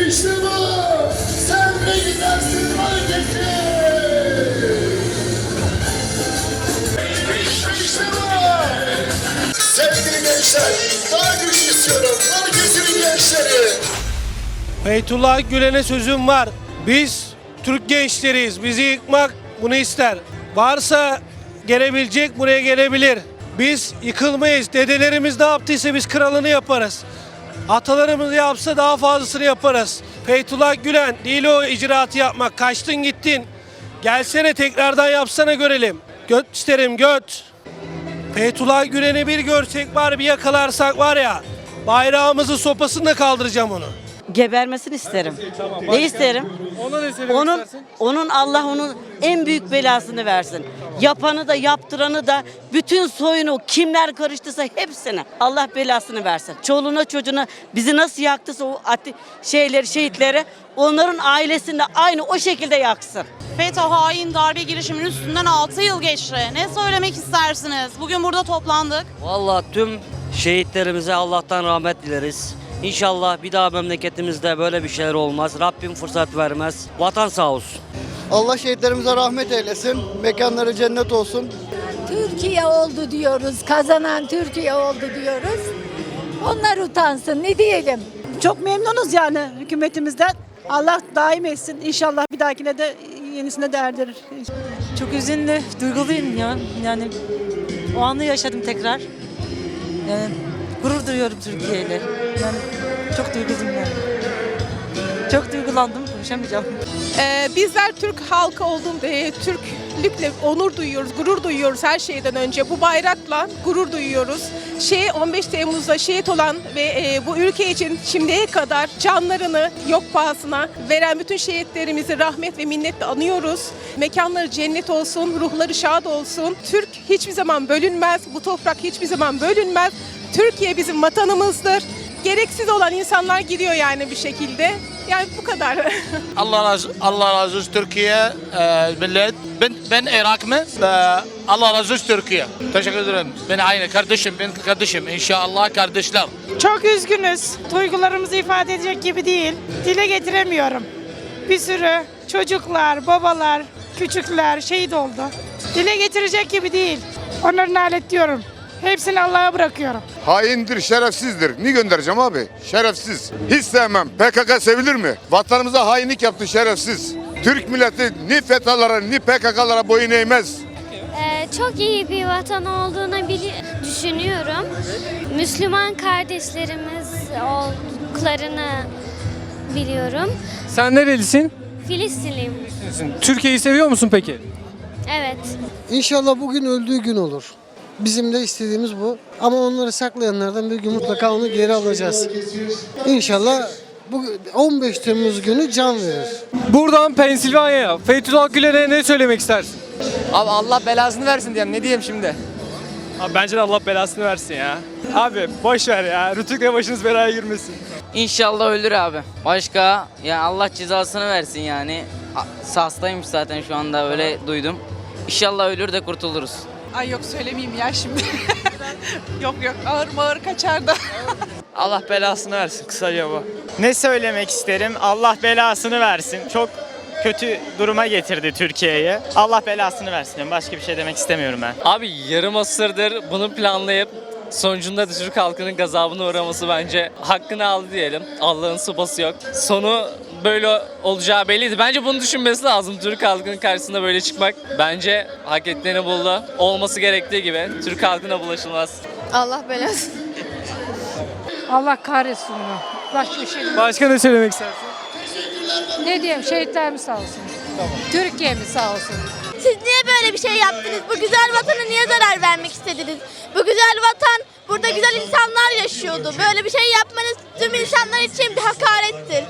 İşte bu. Sen de gidersin markete. İşte bu. Sevgili gençler, daha güçlü istiyorum. Balıkesir'in gençleri. Feytullah Gülen'e sözüm var. Biz Türk gençleriyiz. Bizi yıkmak bunu ister. Varsa gelebilecek buraya gelebilir. Biz yıkılmayız. Dedelerimiz ne yaptıysa biz kralını yaparız. Atalarımız yapsa daha fazlasını yaparız. Feytullah Gülen değil o icraatı yapmak. Kaçtın gittin. Gelsene tekrardan yapsana görelim. Göt isterim göt. Feytullah Gülen'i bir görsek var bir yakalarsak var ya bayrağımızın sopasını da kaldıracağım onu. Gebermesini isterim. Ne isterim? Ona ne söylemek Onun istersin? onun Allah onun en büyük belasını versin. Yapanı da yaptıranı da bütün soyunu kimler karıştıysa hepsini Allah belasını versin. Çoluğuna çocuğuna bizi nasıl yaktıysa o ati, şeyleri şehitleri onların ailesini de aynı o şekilde yaksın. FETÖ hain darbe girişiminin üstünden 6 yıl geçti. Ne söylemek istersiniz? Bugün burada toplandık. Vallahi tüm şehitlerimize Allah'tan rahmet dileriz. İnşallah bir daha memleketimizde böyle bir şeyler olmaz. Rabbim fırsat vermez. Vatan sağ olsun. Allah şehitlerimize rahmet eylesin. Mekanları cennet olsun. Türkiye oldu diyoruz. Kazanan Türkiye oldu diyoruz. Onlar utansın ne diyelim. Çok memnunuz yani hükümetimizden. Allah daim etsin. İnşallah bir dahakine de yenisine de erdirir. Çok üzünlü, duyguluyum ya. Yani o anı yaşadım tekrar. Yani gurur duyuyorum Türkiye ile. Yani çok duyguluyum yani. Çok duygulandım, konuşamayacağım. Ee, bizler Türk halkı olduğum e, Türklükle onur duyuyoruz, gurur duyuyoruz her şeyden önce. Bu bayrakla gurur duyuyoruz. Şey 15 Temmuz'da şehit olan ve e, bu ülke için şimdiye kadar canlarını yok pahasına veren bütün şehitlerimizi rahmet ve minnetle anıyoruz. Mekanları cennet olsun, ruhları şad olsun. Türk hiçbir zaman bölünmez, bu toprak hiçbir zaman bölünmez. Türkiye bizim vatanımızdır. Gereksiz olan insanlar gidiyor yani bir şekilde. Yani bu kadar. Allah razı Allah razı olsun Türkiye e, millet. Ben ben Irak mı? E, Allah razı olsun Türkiye. Teşekkür ederim. Ben aynı kardeşim, ben kardeşim. İnşallah kardeşler. Çok üzgünüz. Duygularımızı ifade edecek gibi değil. Dile getiremiyorum. Bir sürü çocuklar, babalar, küçükler şehit oldu. Dile getirecek gibi değil. Onları nalet diyorum. Hepsini Allah'a bırakıyorum. Haindir, şerefsizdir. Ne göndereceğim abi? Şerefsiz. Hiç sevmem. PKK sevilir mi? Vatanımıza hainlik yaptı şerefsiz. Türk milleti ni FETÖ'lara ni PKK'lara boyun eğmez. Ee, çok iyi bir vatan olduğunu bili- düşünüyorum. Müslüman kardeşlerimiz olduklarını biliyorum. Sen nerelisin? Filistinliyim. Türkiye'yi seviyor musun peki? Evet. İnşallah bugün öldüğü gün olur. Bizim de istediğimiz bu. Ama onları saklayanlardan bir gün mutlaka onu geri alacağız. İnşallah bu 15 Temmuz günü can verir. Buradan Pensilvanya'ya Fethullah Gülen'e ne söylemek istersin? Abi Allah belasını versin diyeyim. Ne diyeyim şimdi? Abi bence de Allah belasını versin ya. Abi boş ver ya. Rütükle başınız belaya girmesin. İnşallah ölür abi. Başka ya Allah cezasını versin yani. Hastaymış zaten şu anda öyle duydum. İnşallah ölür de kurtuluruz. Ay yok söylemeyeyim ya şimdi. yok yok ağır mağır kaçar da. Allah belasını versin kısaca bu. Ne söylemek isterim? Allah belasını versin. Çok kötü duruma getirdi Türkiye'yi. Allah belasını versin. Başka bir şey demek istemiyorum ben. Abi yarım asırdır bunu planlayıp sonucunda da Türk halkının gazabına uğraması bence hakkını aldı diyelim. Allah'ın sıpası yok. Sonu böyle olacağı belliydi. Bence bunu düşünmesi lazım. Türk halkının karşısında böyle çıkmak bence hak ettiğini buldu. Olması gerektiği gibi Türk halkına bulaşılmaz. Allah belası. Allah kahretsin onu. Başka bir şey Başka ne söylemek istersin? Ne diyeyim şehitlerimiz sağ olsun. Türkiye'miz sağ olsun. Siz niye böyle bir şey yaptınız? Bu güzel vatana niye zarar vermek istediniz? Bu güzel vatan, burada güzel insanlar yaşıyordu. Böyle bir şey yapmanız tüm insanlar için bir hakarettir.